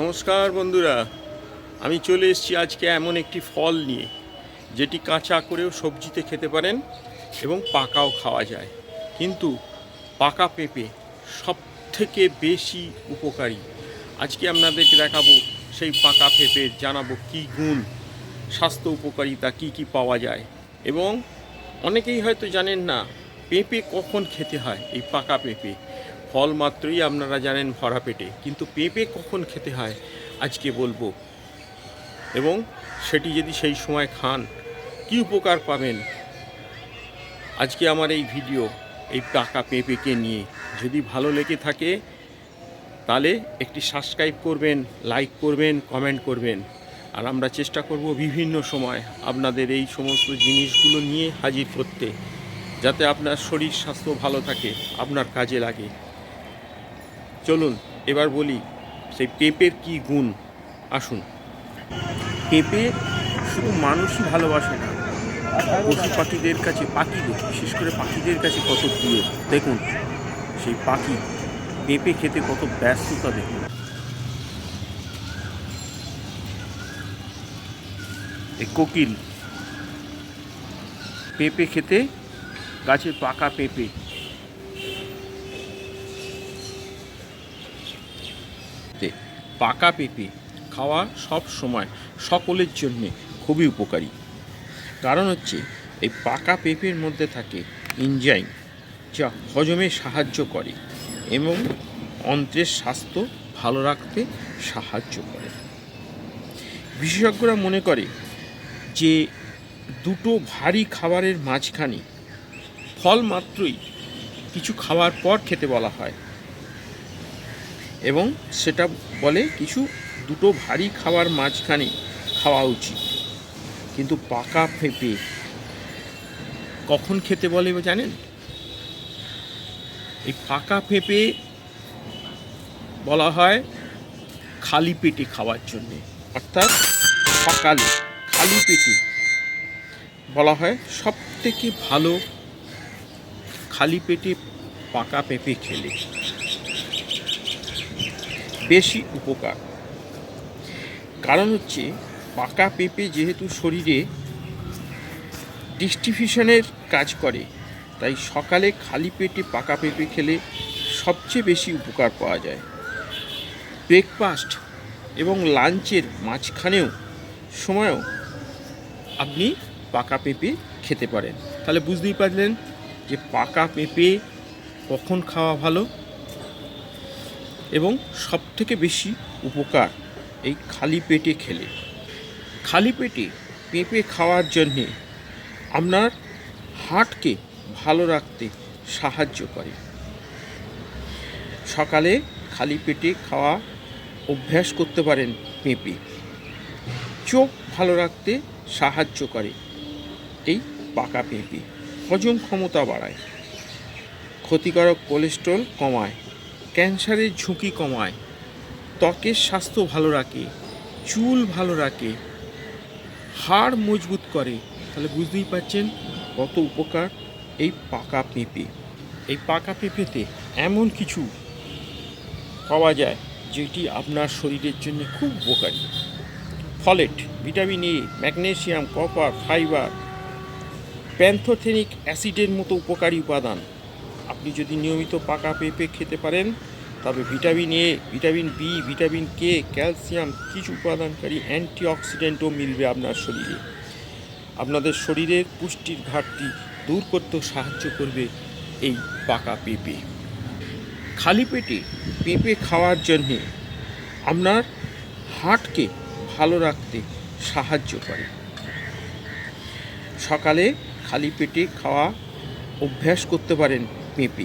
নমস্কার বন্ধুরা, আমি চলে এসেছি আজকে এমন একটি ফল নিয়ে, যেটি কাঁচা করেও সবজিতে খেতে পারেন এবং পাকাও খাওয়া যায়। কিন্তু পাকা পেঁপে সব থেকে বেশি উপকারী। আজকে আপনাদেরকে দেখাবো সেই পাকা পেঁপে, জানাব কী গুণ, স্বাস্থ্য উপকারিতা, কী কী পাওয়া যায়। এবং অনেকেই হয়তো জানেন না, পেঁপে কখন খেতে হয়, এই পাকা পেঁপে। ফল মাত্রই আপনারা জানেন ভরা পেটে। কিন্তু পেঁপে কখন খেতে হয়, আজকে বলব। এবং সেটি যদি সেই সময় খান, কি উপকার পাবেন? আজকে আমার এই ভিডিও, এই পাকা পেঁপেকে নিয়ে। যদি ভালো লেগে থাকে, তাহলে একটি সাবস্ক্রাইব করবেন লাইক করবেন কমেন্ট করবেন। আর আমরা চেষ্টা করব বিভিন্ন সময় আপনাদের এই সমস্ত জিনিসগুলো নিয়ে হাজির করতে, যাতে আপনার শরীর স্বাস্থ্য ভালো থাকে, আপনার কাজে লাগে। চলুন, এবার বলি, সেই পেঁপের কি গুণ? আসুন। পেঁপে শুধু মানুষই ভালোবাসে না পশু পাখিদের কাছে পাখিদের বিশেষ করে পাখিদের কাছে কত প্রিয়। দেখুন, সেই পাখি পেঁপে খেতে কত ব্যস্ততা, দেখুন। কোকিল, পেঁপে খেতে গাছের পাকা পেঁপে। পাকা পেঁপে খাওয়া সব সময় সকলের জন্যে খুবই উপকারী। কারণ হচ্ছে, এই পাকা পেঁপের মধ্যে থাকে ইনজাইম যা হজমে সাহায্য করে এবং অন্ত্রের স্বাস্থ্য ভালো রাখতে সাহায্য করে। বিশেষজ্ঞরা মনে করে যে, দুটো ভারী খাবারের মাঝখানে ফল মাত্রই কিছু খাওয়ার পর খেতে বলা হয়। এবং সেটা বলে কিছু দুটো ভারী খাবার মাঝখানে খাওয়া উচিত। কিন্তু পাকা পেঁপে কখন খেতে বলে জানেন? এই পাকা পেঁপে বলা হয় খালি পেটে খাওয়ার জন্যে, অর্থাৎ সকালে খালি পেটে বলা হয় সব থেকে ভালো খালি পেটে পাকা পেঁপে খেলে। বেশি উপকার। কারণ হচ্ছে, পাকা পেঁপে যেহেতু শরীরে ডিস্ট্রিবিউশনের কাজ করে, তাই সকালে খালি পেটে পাকা পেঁপে খেলে সবচেয়ে বেশি উপকার পাওয়া যায়। ব্রেকফাস্ট এবং লাঞ্চের মাঝখানেও সময়ও আপনি পাকা পেঁপে খেতে পারেন। তাহলে বুঝতেই পারলেন যে পাকা পেঁপে কখন খাওয়া ভালো? এবং সবথেকে বেশি উপকার এই খালি পেটে খেলে। খালি পেটে পেঁপে খাওয়ার জন্যে আপনার হার্টকে ভালো রাখতে সাহায্য করে। সকালে খালি পেটে খাওয়া অভ্যাস করতে পারেন পেঁপে। চোখ ভালো রাখতে সাহায্য করে এই পাকা পেঁপে। হজম ক্ষমতা বাড়ায়। ক্ষতিকারক কোলেস্ট্রল কমায়। ক্যান্সারের ঝুঁকি কমায়। ত্বকের স্বাস্থ্য ভালো রাখে, চুল ভালো রাখে, হাড় মজবুত করে। তাহলে বুঝতেই পারছেন কত উপকার এই পাকা পেঁপে এই পাকা পেঁপেতে এমন কিছু পাওয়া যায় যেটি আপনার শরীরের জন্য খুব উপকারী। Folate, vitamin A, magnesium, copper, fibre, pantothenic অ্যাসিডের মতো উপকারী উপাদান। আপনি যদি নিয়মিত পাকা পেঁপে খেতে পারেন, তবে vitamin A vitamin B vitamin K calcium, কিছু উপাদানকারী অ্যান্টিঅক্সিডেন্টও মিলবে আপনার শরীরে। আপনাদের শরীরের পুষ্টির ঘাটতি দূর করতেও সাহায্য করবে এই পাকা পেঁপে। খালি পেটে পেঁপে খাওয়ার জন্যে আপনার হার্টকে ভালো রাখতে সাহায্য করে। সকালে খালি পেটে খাওয়া অভ্যাস করতে পারেন পেঁপে।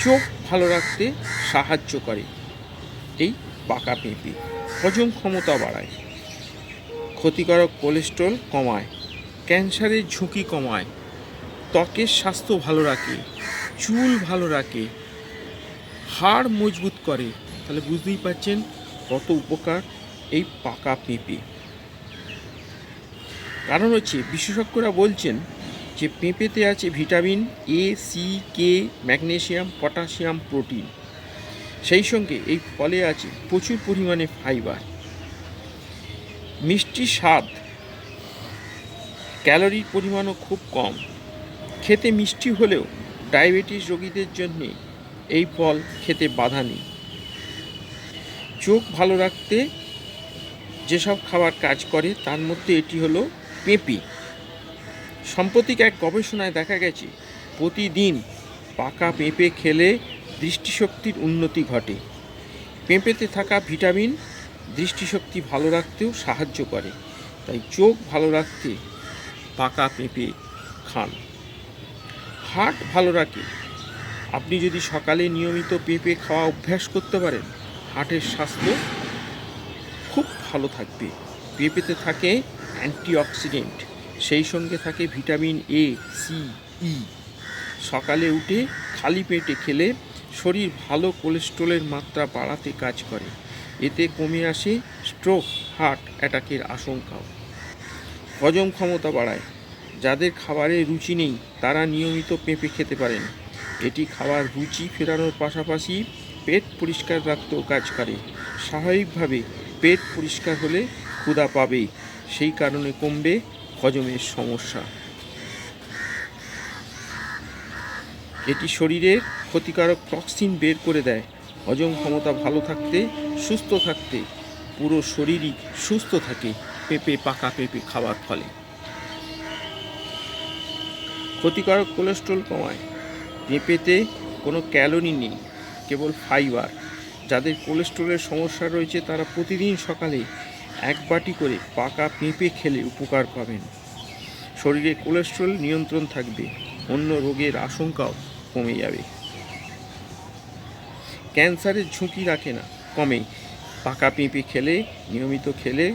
চোখ ভালো রাখতে সাহায্য করে এই পাকা পেঁপে। হজম ক্ষমতা বাড়ায়। ক্ষতিকারক কোলেস্ট্রল কমায়। ক্যান্সারের ঝুঁকি কমায়। ত্বকের স্বাস্থ্য ভালো রাখে। চুল ভালো রাখে। হাড় মজবুত করে। তাহলে বুঝতেই পারছেন কত উপকার এই পাকা পেঁপে। কারণ হচ্ছে, বিশেষজ্ঞরা বলছেন যে পেঁপেতে আছে vitamin A C K magnesium, potassium, protein. সেই সঙ্গে এই ফলে আছে প্রচুর পরিমাণে ফাইবার। মিষ্টি স্বাদ। ক্যালোরির পরিমাণও খুব কম। খেতে মিষ্টি হলেও ডায়াবেটিস রোগীদের জন্যে এই ফল খেতে বাধা নেই। চোখ ভালো রাখতে যেসব খাবার কাজ করে, তার মধ্যে এটি হলো পেঁপে। সাম্প্রতিক এক গবেষণায় দেখা গেছে, প্রতিদিন পাকা পেঁপে খেলে দৃষ্টিশক্তির উন্নতি ঘটে। পেঁপেতে থাকা ভিটামিন দৃষ্টিশক্তি ভালো রাখতেও সাহায্য করে, তাই চোখ ভালো রাখতে পাকা পেঁপে খান। হার্ট ভালো রাখে। আপনি যদি সকালে নিয়মিত পেঁপে খাওয়া অভ্যাস করতে পারেন হার্টের স্বাস্থ্য খুব ভালো থাকবে। পেঁপেতে থাকে অ্যান্টিঅক্সিডেন্ট। সেই সঙ্গে থাকে ভিটামিন এ সি ই সকালে উঠে খালি পেটে খেলে শরীর ভালো কোলেস্ট্রলের মাত্রা বাড়াতে কাজ করে। এতে কমে আসে স্ট্রোক হার্ট অ্যাটাকের আশঙ্কাও। হজম ক্ষমতা বাড়ায়। যাদের খাবারে রুচি নেই, তারা নিয়মিত পেঁপে খেতে পারেন। এটি খাবার রুচি ফেরানোর পাশাপাশি পেট পরিষ্কার রাখতেও কাজ করে। স্বাভাবিকভাবে পেট পরিষ্কার হলে ক্ষুধা পাবেই। সেই কারণে কমবে হজমের সমস্যা। এটি শরীরের ক্ষতিকারক টক্সিন বের করে দেয়। হজম ক্ষমতা ভালো থাকতে, সুস্থ থাকতে, পুরো শরীরই সুস্থ থাকে পেঁপে, পাকা পেঁপে খাওয়ার ফলে। ক্ষতিকারক কোলেস্ট্রল কমায়। পেঁপেতে কোনো ক্যালোরি নেই, কেবল ফাইবার। যাদের কোলেস্ট্রলের সমস্যা রয়েছে, তারা প্রতিদিন সকালে এক বাটি করে পাকা পেঁপে খেলে উপকার পাবেন। শরীরে কোলেস্ট্রল নিয়ন্ত্রণ থাকবে, অন্য রোগের আশঙ্কাও কমে যাবে। ক্যান্সারের ঝুঁকি রাখে না কমে পাকা পেঁপে খেলে, নিয়মিত খেলে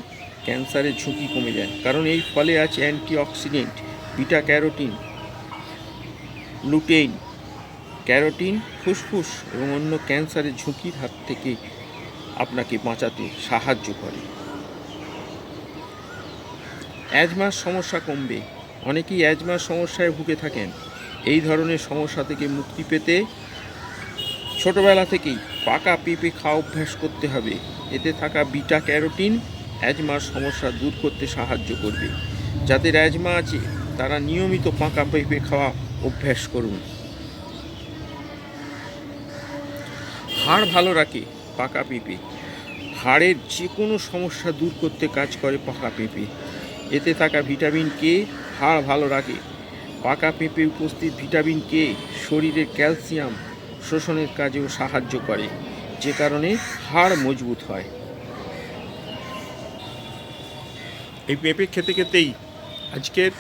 ক্যান্সারের ঝুঁকি কমে যায়, কারণ এই ফলে আছে antioxidant beta carotene lutein carotene, ফুসফুস এবং অন্য ক্যান্সারের ঝুঁকির হাত থেকে আপনাকে বাঁচাতে সাহায্য করে। অ্যাজমার সমস্যা কমবে। অনেকেই অ্যাজমার সমস্যায় ভুগে থাকেন। এই ধরনের সমস্যা থেকে মুক্তি পেতে ছোটবেলা থেকেই পাকা পেঁপে খাওয়া অভ্যাস করতে হবে। এতে থাকা বিটা ক্যারোটিন অ্যাজমার সমস্যা দূর করতে সাহায্য করবে। যাদের অ্যাজমা আছে, তারা নিয়মিত পাকা পেঁপে খাওয়া অভ্যাস করুন। হাড় ভালো রাখে পাকা পেঁপে। হাড়ের যে কোনো সমস্যা দূর করতে কাজ করে পাকা পেঁপে। এতে থাকা ভিটামিন কে হাড় ভালো রাখে। পাকা পেঁপে উপস্থিত ভিটামিন কে শরীরের ক্যালসিয়াম শোষণের কাজেও সাহায্য করে, যে কারণে হাড় মজবুত হয়। এই পেঁপে খেতে খেতেই আজকের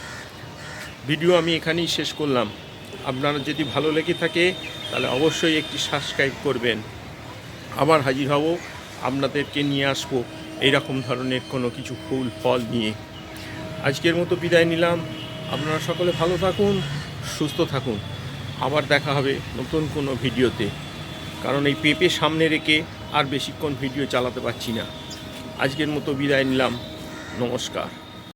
ভিডিও আমি এখানেই শেষ করলাম। আপনারা যদি ভালো লেগে থাকে, তাহলে অবশ্যই একটি সাবস্ক্রাইব করবেন। আবার হাজির হব, আপনাদেরকে নিয়ে আসব এইরকম ধরনের কোনো কিছু ফুল, ফল নিয়ে। আজকের মতো বিদায় নিলাম। আপনারা সকলে ভালো থাকুন, সুস্থ থাকুন। আবার দেখা হবে নতুন কোনো ভিডিওতে। কারণ এই পেপে সামনে রেখে আর বেশিক্ষণ ভিডিও চালাতে পারছি না। আজকের মতো বিদায় নিলাম। নমস্কার।